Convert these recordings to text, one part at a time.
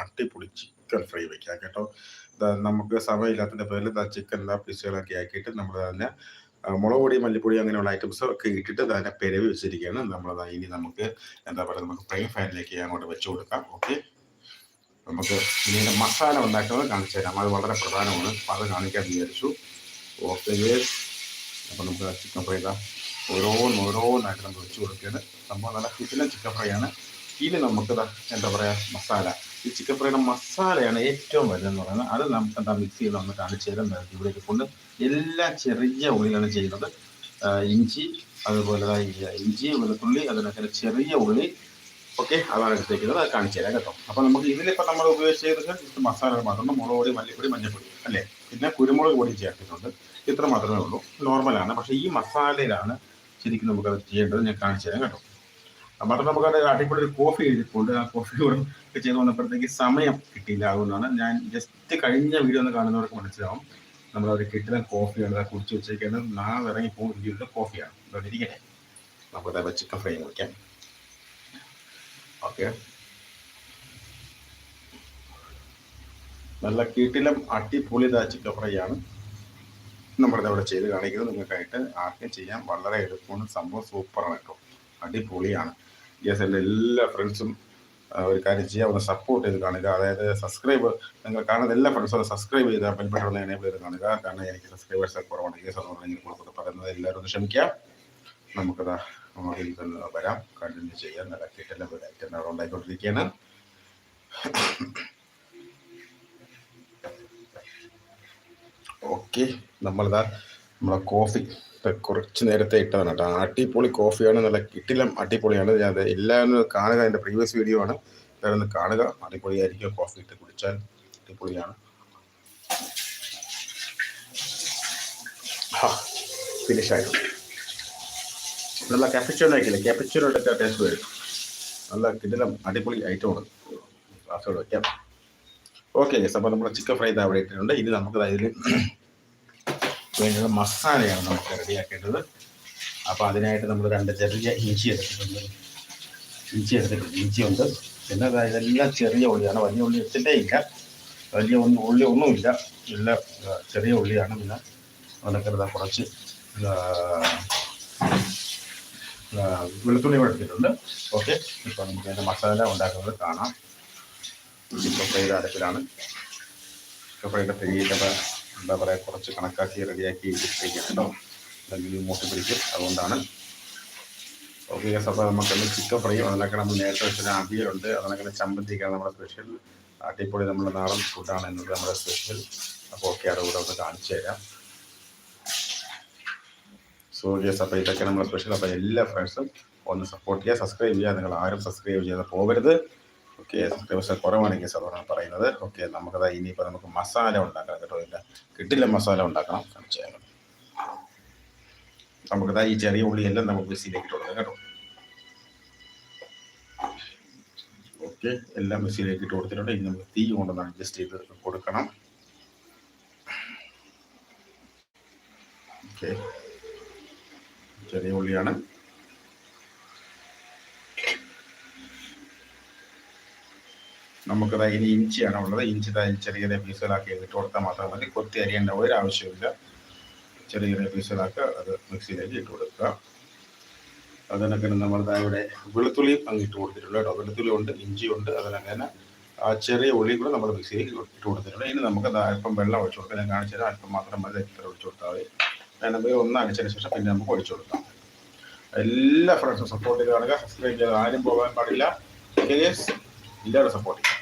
അടിപൊളി chicken fry വെക്കാം കേട്ടോ. നമുക്ക് സമയമില്ലാത്തതിന്റെ പേരിൽ ചിക്കൻ പീസുകളൊക്കെ ആക്കിയിട്ട് നമ്മൾ തന്നെ മുളക് പൊടി മല്ലിപ്പൊടി അങ്ങനെയുള്ള ഐറ്റംസ് ഒക്കെ ഇട്ടിട്ട് തന്നെ പെരവി വെച്ചിരിക്കുകയാണ്. നമ്മൾ ഇനി നമുക്ക് എന്താ പറയുക നമുക്ക് ഫ്രൈ ഫാനിലേക്ക് അങ്ങോട്ട് വെച്ചു കൊടുക്കാം. ഓക്കെ നമുക്ക് ഇനി മസാല ഉണ്ടാക്കുന്നത് കാണിച്ചു തരാം. അത് വളരെ പ്രധാനമാണ്. അപ്പം അത് കാണിക്കാൻ വിചാരിച്ചു. ഓക്കെ അപ്പം നമുക്ക് ചിക്കൻ ഫ്രൈ ഓരോന്ന് ഓരോന്നായിട്ട് നമ്മൾ വെച്ച് കൊടുക്കുകയാണ്. സംഭവം നല്ല കിച്ചിലെ ചിക്കൻ ഫ്രൈ ആണ്. ഇനി നമുക്ക് എന്താ പറയുക മസാല. ഈ ചിക്കൻ ഫ്രൈയുടെ മസാലയാണ് ഏറ്റവും വലുതെന്ന് പറയുന്നത്. അത് നമുക്ക് എന്താ ചെയ്ത് ഒന്ന് കാണിച്ചു തരാം ഇവിടേക്ക് കൊണ്ട് എല്ലാ ചെറിയ ഉള്ളിലാണ് ചെയ്യുന്നത്. ഇഞ്ചി അതുപോലെ ഇഞ്ചി വെളുത്തുള്ളി അതിനൊക്കെ ചെറിയ ഉള്ളി. ഓക്കെ അതാണ് എടുത്തേക്കുന്നത്. അത് കാണിച്ചു തരാം കേട്ടോ. അപ്പോൾ നമുക്ക് ഇതിലിപ്പോൾ നമ്മൾ ഉപയോഗിച്ചത് മസാല മാത്രം. മുളക് പൊടി മല്ലിപ്പൊടി മഞ്ഞൾപ്പൊടി അല്ലേ? പിന്നെ കുരുമുളക് പൊടി ചേർത്തിട്ടുണ്ട്. ഇത്ര മാത്രമേ ഉള്ളൂ. നോർമലാണ് പക്ഷേ ഈ മസാലയിലാണ് ശരിക്കും നമുക്കത് ചെയ്യേണ്ടത്. ഞാൻ കാണിച്ചു തരാം കേട്ടോ. അപ്പം നമുക്ക് അടിപൊളി ഒരു കോഫി എഴുതിയിട്ടുണ്ട്. ആ കോഫി കൂടെ ചെയ്ത് വന്നപ്പോഴത്തേക്ക് സമയം കിട്ടിയില്ല അതുകൊണ്ടാണ് ഞാൻ ജസ്റ്റ് കഴിഞ്ഞ വീഡിയോ ഒന്ന് കാണുന്നവർക്ക് മനസ്സിലാവും. നമ്മൾ അവർ കിട്ടുന്ന കോഫിയാണ് കുടിച്ച് വെച്ചേക്കുന്നത് നാളെ ഇറങ്ങി പോകുന്ന രീതിയിലുള്ള കോഫിയാണ് ഇരിക്കട്ടെ. അതായത് ചിക്കൻ ഫ്രൈ വയ്ക്കാം ഓക്കെ നല്ല കീട്ടിലും അടിപൊളി ചിക്കൻ ഫ്രൈ ആണ്. നമ്മളിത് അവിടെ ചെയ്ത് കാണിക്കുന്നത്. നിങ്ങൾക്കായിട്ട് ആർക്കും ചെയ്യാൻ വളരെ എളുപ്പമാണ്. സംഭവം സൂപ്പറാണ് കേട്ടോ. അടിപൊളിയാണ്. എന്റെ എല്ലാ ഫ്രണ്ട്സും ഒരു കാര്യം ചെയ്യാം ഒന്ന് സപ്പോർട്ട് ചെയ്ത് കാണുക അതായത് സബ്സ്ക്രൈബ് നിങ്ങൾ കാണുന്ന എല്ലാ ഫ്രണ്ട്സും സബ്സ്ക്രൈബ് ചെയ്ത് ബെൽബട്ടൺ ഒന്ന് എനേബിൾ ചെയ്ത് കാണുക കാരണം എനിക്ക് സബ്സ്ക്രൈബേഴ്സ് കുറവാണ്. കേസ് അതുകൊണ്ട് കൊടുത്തത് പറയുന്നത് എല്ലാവരും ഒന്ന് ക്ഷമിക്കാം. നമുക്കത് ഇതിൽ തന്നെ വരാം. കണ്ടിന്യൂ ചെയ്യാം. നല്ല കിട്ടെല്ലാം ഐറ്റം അവിടെ ഉണ്ടായിക്കൊണ്ടിരിക്കുകയാണ്. ഓക്കെ നമ്മളിതാ നമ്മളെ കോഫി കുറച്ച് നേരത്തെ ഇട്ടതാണ് കേട്ടോ. അടിപൊളി കോഫിയാണ് നല്ല കിട്ടിലും അടിപൊളിയാണ്. ഞാൻ എല്ലാവരും കാണുക എന്റെ പ്രീവിയസ് വീഡിയോ ആണ്. എല്ലാവരും ഒന്ന് കാണുക. അടിപൊളിയായിരിക്കും കോഫി ഇട്ട് കുടിച്ചാൽ. അടിപൊളിയാണ്. ഫിനിഷ് ആയിരുന്നു നല്ല ക്യാപിച്ചോൺ ആക്കില്ല ടേസ്റ്റ് വരും. നല്ല കിടിലം അടിപൊളി ഐറ്റമാണ് ക്ലാസ്സോട് വയ്ക്കാം ഓക്കെ അപ്പോൾ നമ്മൾ ചിക്കൻ ഫ്രൈ അവിടെ ഇട്ടിട്ടുണ്ട്. ഇനി നമുക്ക് അതിൽ വേണ്ടുന്ന മസാലയാണ് നമുക്ക് റെഡിയാക്കേണ്ടത്. അപ്പോൾ അതിനായിട്ട് നമ്മൾ രണ്ട് ചെറിയ ഇഞ്ചി എടുത്തിട്ടുണ്ട്. ഇഞ്ചി എടുത്തിട്ടുണ്ട്. ഇഞ്ചി ഉണ്ട്. പിന്നെ ഇതെല്ലാം ചെറിയ ഉള്ളിയാണ്. വലിയ ഉള്ളി എടുത്തിട്ടേ ഇല്ല. വലിയ ഒന്നും ഉള്ളി ഒന്നുമില്ല എല്ലാം ചെറിയ ഉള്ളിയാണ് പിന്നെ. അതിനൊക്കെ കുറച്ച് വെളുത്തുള്ളി എടുത്തിട്ടുണ്ട്. ഓക്കെ. ഇപ്പോൾ നമുക്ക് അതിന്റെ മസാല ഉണ്ടാക്കുന്നത് കാണാം. ചിക്കൻ ഫ്രൈയുടെ അരപ്പിലാണ്. ചിക്കൻ ഫ്രൈഡ് പെരിയിട്ടപ്പോൾ എന്താ പറയുക കുറച്ച് കണക്കാക്കി റെഡിയാക്കി കേട്ടോ അല്ലെങ്കിൽ മൂട്ടി പിടിക്കും അതുകൊണ്ടാണ്. ഓക്കെ യെസ് അപ്പോൾ നമുക്കൊന്ന് ചിക്കൻ ഫ്രൈ അതിനൊക്കെ നമ്മൾ നേരത്തെ വെച്ചൊരു അവിയലുണ്ട് അതിനൊക്കെ ചമ്മന്തിക്കാണ് നമ്മുടെ സ്പെഷ്യൽ അടിപൊളി നമ്മുടെ നാടൻ ഫുഡാണ് എന്നത് നമ്മുടെ സ്പെഷ്യൽ അപ്പോൾ ഓക്കെ അത് കൂടെ ഒന്ന് കാണിച്ചു തരാം. സോ യെസ് അപ്പോൾ ഇതൊക്കെ നമ്മുടെ സ്പെഷ്യൽ അപ്പോൾ എല്ലാ ഫ്രണ്ട്സും ഒന്ന് സപ്പോർട്ട് ചെയ്യുക സബ്സ്ക്രൈബ് ചെയ്യുക. നിങ്ങൾ ആരും സബ്സ്ക്രൈബ് ചെയ്യാതെ പോകരുത്. ഓക്കെ ദിവസം കുറവാണെങ്കിൽ സാധാരണ പറയുന്നത്. ഓക്കെ നമുക്കത് ഇനിയിപ്പോൾ നമുക്ക് മസാല ഉണ്ടാക്കാം കേട്ടോ. ഇല്ല കിട്ടില്ല മസാല ഉണ്ടാക്കണം. കാണിച്ചു തരാം നമുക്കത് ഈ ചെറിയ ഉള്ളിയെല്ലാം നമുക്ക് മിക്സിയിലേക്ക് കൊടുക്കാം കേട്ടോ. ഓക്കെ എല്ലാം മിക്സിയിലേക്ക് ഇട്ട് കൊടുത്തിട്ടുണ്ട്. ഇനി നമുക്ക് തീ കൊണ്ടൊന്ന് അഡ്ജസ്റ്റ് ചെയ്ത് കൊടുക്കണം. ഓക്കെ ചെറിയ ഉള്ളിയാണ്. നമുക്കത് ഇനി ഇഞ്ചിയാണ് ഉള്ളത്. ഇഞ്ചി ചെറിയ ചെറിയ പീസുകളാക്കി ഇട്ട് കൊടുത്താൽ മാത്രം മതി. കൊത്തി അരിയേണ്ട ഒരു ആവശ്യമില്ല ചെറിയ ചെറിയ പീസുകളാക്കുക അത് മിക്സിയിലേക്ക് ഇട്ട് കൊടുക്കുക. അതിനൊക്കെ നമ്മൾ ഇവിടെ വെളുത്തുള്ളിയും അങ്ങ് ഇട്ട് കൊടുത്തിട്ടുണ്ട് കേട്ടോ. വെളുത്തുള്ളി ഉണ്ട് ഇഞ്ചി ഉണ്ട് അതിനങ്ങനെ ആ ചെറിയ ഉള്ളി കൂടെ നമ്മൾ മിക്സിയിലേക്ക് ഇട്ട് കൊടുത്തിട്ടുണ്ട്. ഇനി നമുക്ക് അല്പം വെള്ളം ഒഴിച്ചു കൊടുക്കാം. ഞാൻ കാണിച്ചു അല്പം മാത്രം മതി. ഇത്ര ഒഴിച്ചു കൊടുത്താൽ മതി. നമുക്ക് ഒന്ന് അടിച്ചതിന് ശേഷം പിന്നെ നമുക്ക് ഒഴിച്ചു കൊടുക്കാം. എല്ലാ ഫ്രണ്ട്സും സപ്പോർട്ട് ചെയ്ത് കാണുക. സബ്സ്ക്രൈബ് ചെയ്ത് ആരും പോകാൻ പാടില്ല. എല്ലാവരും സപ്പോർട്ട് ചെയ്യാം.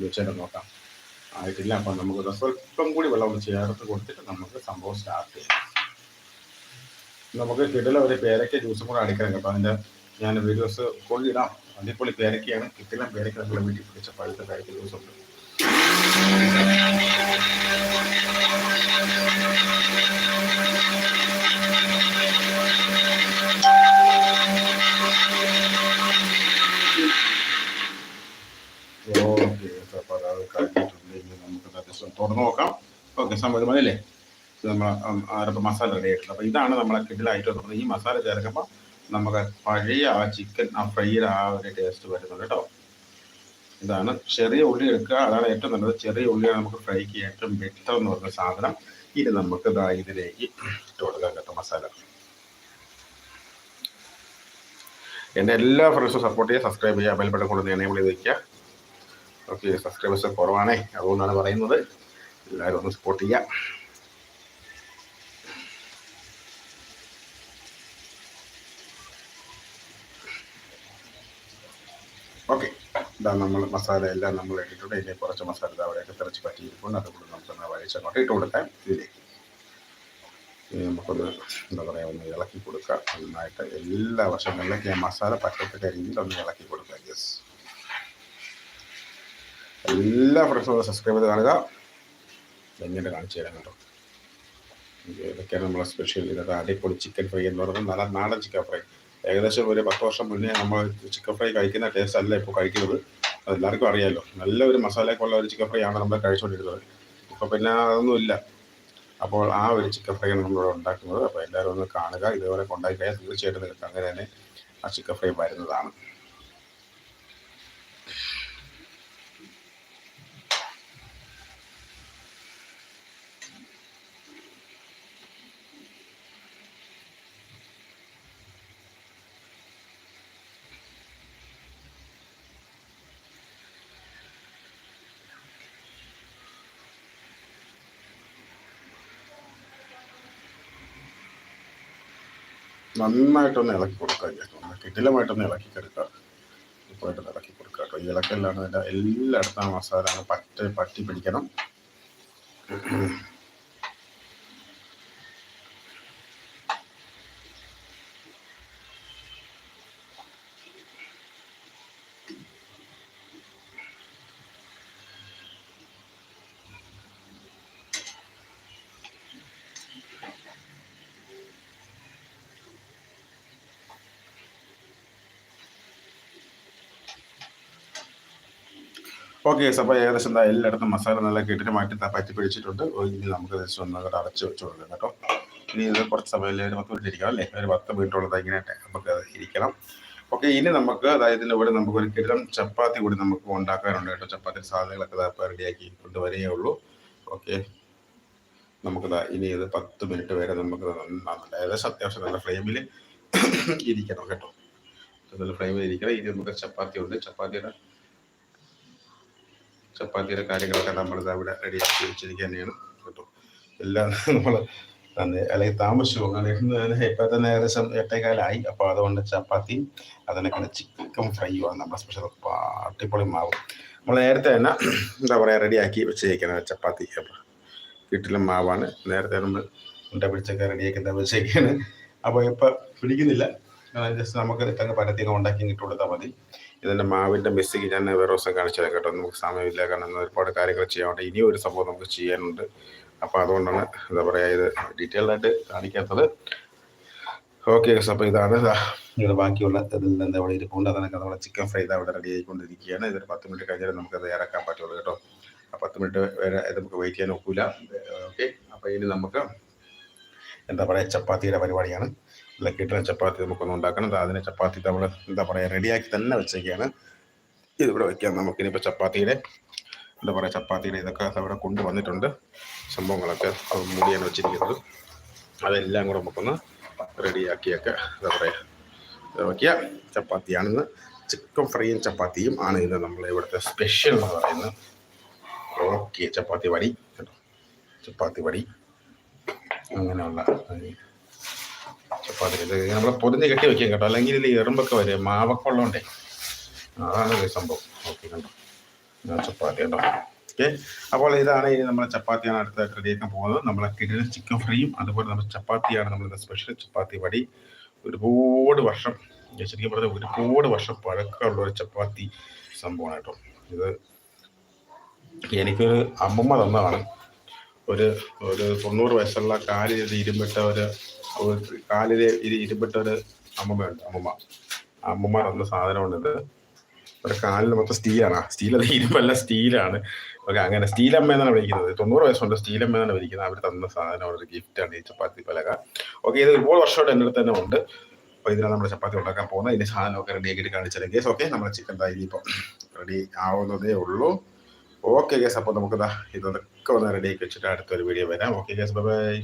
വെച്ചാൽ നോക്കാം ആയിട്ടില്ല അപ്പം നമുക്ക് സ്വല്പം കൂടി വെള്ളം ഒന്ന് ചേർത്ത് കൊടുത്തിട്ട് നമുക്ക് സംഭവം സ്റ്റാർട്ട് ചെയ്യാം. നമുക്ക് കിടല ഒരു പേരക്ക ജ്യൂസും കൂടെ അടിക്കണം കേട്ടോ. അതിന്റെ ഞാൻ വീഡിയോസ് കൊള്ളിടാം അടിപൊളി പേരയ്ക്കയാണ് കിട്ടില്ല. പേരയ്ക്ക നമ്മളെ വീട്ടിൽ പിടിച്ച പഴുത്ത പേരക്ക ദിവസമുണ്ട് തുറന്ന് നോക്കാം. ഓക്കെ സംഭവം മതിയല്ലേ? നമ്മൾ ആരപ്പോൾ മസാല റെഡി അപ്പോൾ ഇതാണ് നമ്മളെ കിഡിലായിട്ട് വന്നത് ഈ മസാല ചേർക്കുമ്പോൾ നമുക്ക് പഴയ ആ ചിക്കൻ ആ ഫ്രൈയുടെ ആ ഒരു ടേസ്റ്റ് വരുന്നുണ്ട് കേട്ടോ. ഇതാണ് ചെറിയ ഉള്ളി എടുക്കുക. അതാണ് ഏറ്റവും നല്ലത്. ചെറിയ ഉള്ളിയാണ് നമുക്ക് ഫ്രൈക്ക് ഏറ്റവും ബെറ്റർ എന്ന് പറഞ്ഞ സാധനം. ഇനി നമുക്ക് ഇതാ ഇതിലേക്ക് ഇട്ട് കൊടുക്കാം കേട്ടോ മസാല. എന്റെ എല്ലാ ഫ്രണ്ട്സും സപ്പോർട്ട് ചെയ്യുക. സബ്സ്ക്രൈബ് ചെയ്യുക. ബെൽ ബട്ടൺ കൊണ്ട് എനേബിൾ ചെയ്ത് വയ്ക്കുക ഓക്കെ സബ്സ്ക്രൈബേഴ്സ് കുറവാണേ. അതുകൊണ്ടാണ് പറയുന്നത്. എല്ലാവരും ഒന്ന് സപ്പോർട്ട് ചെയ്യുക ഓക്കെ ഇതാ നമ്മൾ മസാല എല്ലാം നമ്മൾ ഇട്ടിട്ടുണ്ട് ഇനി കുറച്ച് മസാല അവിടെയൊക്കെ തിറച്ച് പറ്റിയിരിക്കുന്നു. അതുകൊണ്ട് നമുക്കൊന്ന് വഴിച്ചങ്ങോട്ട് ഇട്ട് കൊടുക്കാം. ഇതിലേക്ക് ഇനി നമുക്കൊന്ന് എന്താ പറയുക ഒന്ന് ഇളക്കി കൊടുക്കാം. നന്നായിട്ട് എല്ലാ വശങ്ങളിലേക്ക് ഞാൻ മസാല പറ്റത്തക്ക രീതിയിൽ ഒന്ന് ഇളക്കി കൊടുക്കാം. യെസ് എല്ലാ ഫ്രണ്ട്സും സബ്സ്ക്രൈബ് ചെയ്ത് കാണുക. എങ്ങനെ കാണിച്ചു തരാം കേട്ടോ ഇതൊക്കെയാണ് നമ്മളെ സ്പെഷ്യൽ ഇതൊക്കെ അടിപൊളി ചിക്കൻ ഫ്രൈ എന്ന് പറയുന്നത്. നല്ല നാടൻ ചിക്കൻ ഫ്രൈ ഏകദേശം ഒരു പത്ത് വർഷം മുന്നേ നമ്മൾ ചിക്കൻ ഫ്രൈ കഴിക്കുന്ന ടേസ്റ്റ് അല്ല ഇപ്പോൾ കഴിക്കുന്നത്. അത് എല്ലാവർക്കും അറിയാമല്ലോ നല്ല ഒരു മസാലയൊക്കെ ഉള്ള ഒരു ചിക്കൻ ഫ്രൈ ആണ് നമ്മൾ കഴിച്ചുകൊണ്ടിരുന്നത് ഇപ്പോൾ പിന്നെ അതൊന്നുമില്ല. അപ്പോൾ ആ ഒരു ചിക്കൻ ഫ്രൈ ആണ് നമ്മളിവിടെ ഉണ്ടാക്കുന്നത്. അപ്പോൾ എല്ലാവരും ഒന്ന് കാണുക. ഇതേപോലെ കൊണ്ടാക്കി കഴിഞ്ഞാൽ തീർച്ചയായിട്ടും നിങ്ങൾക്ക് അങ്ങനെ തന്നെ ആ ചിക്കൻ ഫ്രൈ വരുന്നതാണ്. നന്നായിട്ടൊന്ന് ഇളക്കി കൊടുക്കുക കേട്ടോ കിടിലമായിട്ടൊന്ന് ഇളക്കി കൊടുക്കുക. ഉപ്പായിട്ടൊന്ന് ഇളക്കി കൊടുക്കുക കേട്ടോ. ഈ ഇളക്കെല്ലാം അതിന്റെ എല്ലായിടത്തും മസാല പറ്റ പറ്റി പിടിക്കണം. ഓക്കെ അപ്പോൾ ഏകദേശം എന്താ എല്ലായിടത്തും മസാല നല്ല കേട്ടിട്ട് മാറ്റി പറ്റി പിടിച്ചിട്ടുണ്ട്. ഇനി നമുക്ക് ജസ്റ്റ് ഒന്ന് അടച്ച് വെച്ച് കേട്ടോ. ഇനി ഇത് കുറച്ച് സമയം ഒരു പത്ത് മിനിറ്റ് അല്ലേ? ഒരു പത്ത് മിനിറ്റോളം ഇങ്ങനെ നമുക്ക് ഇരിക്കണം. ഓക്കെ ഇനി നമുക്ക് അതായത് ഇതിന്റെ കൂടെ നമുക്ക് ഒരു കിരം ചപ്പാത്തി കൂടി നമുക്ക് ഉണ്ടാക്കാനുണ്ട് കേട്ടോ. ചപ്പാത്തി സാധനങ്ങളൊക്കെ ഇപ്പോൾ റെഡിയാക്കി കൊണ്ടുവരികയേ ഉള്ളൂ. ഓക്കെ. നമുക്ക് ഇനി ഇത് പത്ത് മിനിറ്റ് വരെ നമുക്ക് ഏകദേശം അത്യാവശ്യം നല്ല ഫ്ലെയിമിൽ ഇരിക്കണം കേട്ടോ. നല്ല ഫ്ലെയിമിൽ ഇരിക്കണം. ഇനി നമുക്ക് ചപ്പാത്തി ഉണ്ട്. ചപ്പാത്തിയുടെ ചപ്പാത്തിയുടെ കാര്യങ്ങളൊക്കെ നമ്മൾ അവിടെ റെഡിയാക്കി വെച്ചിരിക്കുക തന്നെയാണ് കേട്ടോ. എല്ലാം നമ്മൾ തന്നെ അല്ലെങ്കിൽ താമസിച്ചു പോകും ഇപ്പം തന്നെ ഏകദേശം എട്ടേകാലായി. അപ്പോൾ അതുകൊണ്ട് ചപ്പാത്തിയും അതിനൊക്കെ ചിക്കൻ ഫ്രൈയുമാണ് നമ്മുടെ സ്പെഷ്യൽ അടിപൊളി മാവ്. നമ്മൾ നേരത്തെ തന്നെ എന്താ പറയുക റെഡിയാക്കി വെച്ചേക്കണം ചപ്പാത്തി. അപ്പോൾ വീട്ടിലും മാവാണ്. നേരത്തെ നമ്മൾ ഉണ്ട പിടിച്ചൊക്കെ റെഡിയാക്കി എന്താ വെച്ചേക്കാണ് അപ്പോൾ ഇപ്പം പിടിക്കുന്നില്ല. ജസ്റ്റ് നമുക്ക് ഇട്ടങ്ങ് പരത്തിയൊക്കെ ഉണ്ടാക്കി ഇട്ട് മതി. ഇതിന്റെ മാവിന്റെ മെസ്സിക്ക് ഞാൻ വേറെ ദിവസം കാണിച്ചു തരാം കേട്ടോ. നമുക്ക് സമയമില്ല. കാരണം ഒരുപാട് കാര്യങ്ങൾ ചെയ്യാനുണ്ട് ഇനിയും ഒരു സംഭവം നമുക്ക് ചെയ്യാനുണ്ട്. അപ്പോൾ അതുകൊണ്ടാണ് എന്താ പറയുക ഇത് ഡീറ്റെയിൽഡ് ആയിട്ട് കാണിക്കാത്തത്. ഓക്കെ അപ്പോൾ ഇതാണ്. ഇവിടെ ബാക്കിയുള്ള എന്താ ഇവിടെ ഇരിപ്പുണ്ട്. അതൊക്കെ നമ്മുടെ ചിക്കൻ ഫ്രൈ ഇത് ഇവിടെ റെഡി ആയിക്കൊണ്ടിരിക്കുകയാണ്. ഇതൊരു പത്ത് മിനിറ്റ് കഴിഞ്ഞാൽ നമുക്ക് തയ്യാറാക്കാൻ പറ്റുള്ളൂ കേട്ടോ. ആ പത്ത് മിനിറ്റ് വരെ നമുക്ക് വെയിറ്റ് ചെയ്യാൻ ഒക്കില്ല. ഓക്കെ അപ്പോൾ ഇനി നമുക്ക് എന്താ പറയുക ചപ്പാത്തിയുടെ പരിപാടിയാണ്. അല്ല കിട്ടുന്ന ചപ്പാത്തി നമുക്കൊന്ന് ഉണ്ടാക്കണം. അതിന് ചപ്പാത്തി നമ്മൾ എന്താ പറയുക റെഡിയാക്കി തന്നെ വെച്ചേക്കാണ്. ഇതിവിടെ വയ്ക്കാം നമുക്കിനിപ്പോൾ ചപ്പാത്തിയുടെ എന്താ പറയുക ചപ്പാത്തിയുടെ ഇതൊക്കെ അവിടെ കൊണ്ടുവന്നിട്ടുണ്ട്. സംഭവങ്ങളൊക്കെ അത് മൂടിയാണ് വെച്ചിരിക്കുന്നത്. അതെല്ലാം കൂടെ നമുക്കൊന്ന് റെഡിയാക്കിയൊക്കെ എന്താ പറയുക നോക്കിയ ചപ്പാത്തിയാണിന്ന് ചിക്കൻ ഫ്രൈയും ചപ്പാത്തിയും ആണ് ഇന്ന് നമ്മൾ ഇവിടുത്തെ സ്പെഷ്യൽ എന്ന് പറയുന്നത്. ഓക്കെ ചപ്പാത്തി വടി. ചപ്പാത്തി വടി. അങ്ങനെയുള്ള ഈ ചപ്പാത്തി ഇത് നമ്മൾ പൊതിഞ്ഞ് കെട്ടി വെക്കാം കേട്ടോ. അല്ലെങ്കിൽ ഇതിൽ എറുമ്പൊക്കെ വരും. മാവൊക്കെ ഉള്ളതുകൊണ്ടേ അതാണ് സംഭവം. ഓക്കെ കണ്ടോ. ചപ്പാത്തി കേട്ടോ. ഓക്കെ. അപ്പോൾ ഇതാണ് ഇനി നമ്മൾ ചപ്പാത്തിയാണ് അടുത്ത റെഡിയാക്കാൻ പോകുന്നത്. നമ്മളെ കിടിലൻ ചിക്കൻ ഫ്രൈയും അതുപോലെ നമ്മുടെ ചപ്പാത്തിയാണ് നമ്മളിത് സ്പെഷ്യൽ ചപ്പാത്തി വടി. ഒരുപാട് വർഷം ശരിക്കും പറഞ്ഞാൽ ഒരുപാട് വർഷം പഴക്കമുള്ള ഒരു ചപ്പാത്തി സംഭവമാണ് കേട്ടോ. ഇത് എനിക്കൊരു അമ്മമ്മ തന്നതാണ്. ഒരു ഒരു തൊണ്ണൂറ് വയസ്സുള്ള കാലിൽ ഇരുമ്പിട്ട ഒരു കാലിലെ ഇരി- ഇരുമ്പിട്ട ഒരു അമ്മമ്മയുണ്ട് അമ്മമ്മ. അമ്മമ്മ തന്ന സാധനമാണ് അവരുടെ കാലിൽ മൊത്തം സ്റ്റീലാണ്. സ്റ്റീൽ അല്ല ഇരുമ്പല്ല സ്റ്റീലാണ്. ഓക്കെ അങ്ങനെ സ്റ്റീൽ അമ്മ എന്നാണ് വിളിക്കുന്നത്. തൊണ്ണൂറ് വയസ്സുണ്ട് സ്റ്റീൽ അമ്മ എന്നാണ് വിളിക്കുന്നത്. അവർ തന്ന സാധനം ഒരു ഗിഫ്റ്റാണ് ഈ ചപ്പാത്തി പലക. ഓക്കെ ഇത് ഒരുപാട് വർഷമായിട്ട് എന്റെ അടുത്ത് തന്നെ ഉണ്ട്. അപ്പോൾ ഇതിനാണ് നമ്മൾ ചപ്പാത്തി ഉണ്ടാക്കാൻ പോകുന്നത്. ഇതിന്റെ സാധനമൊക്കെ റെഡി ആക്കിയിട്ട് കാണിച്ചാലും കേസ് ഓക്കെ നമ്മുടെ ചിക്കൻ തായി ഇനിയിപ്പോൾ റെഡി ആവുന്നതേ ഉള്ളൂ. ഓക്കെ കേസ് അപ്പോൾ നമുക്ക് ഇതാ ഇതൊക്കെ ഒന്ന് റെഡി ആക്കി വെച്ചിട്ട് അടുത്തൊരു വീഡിയോ വരാം. Okay bye bye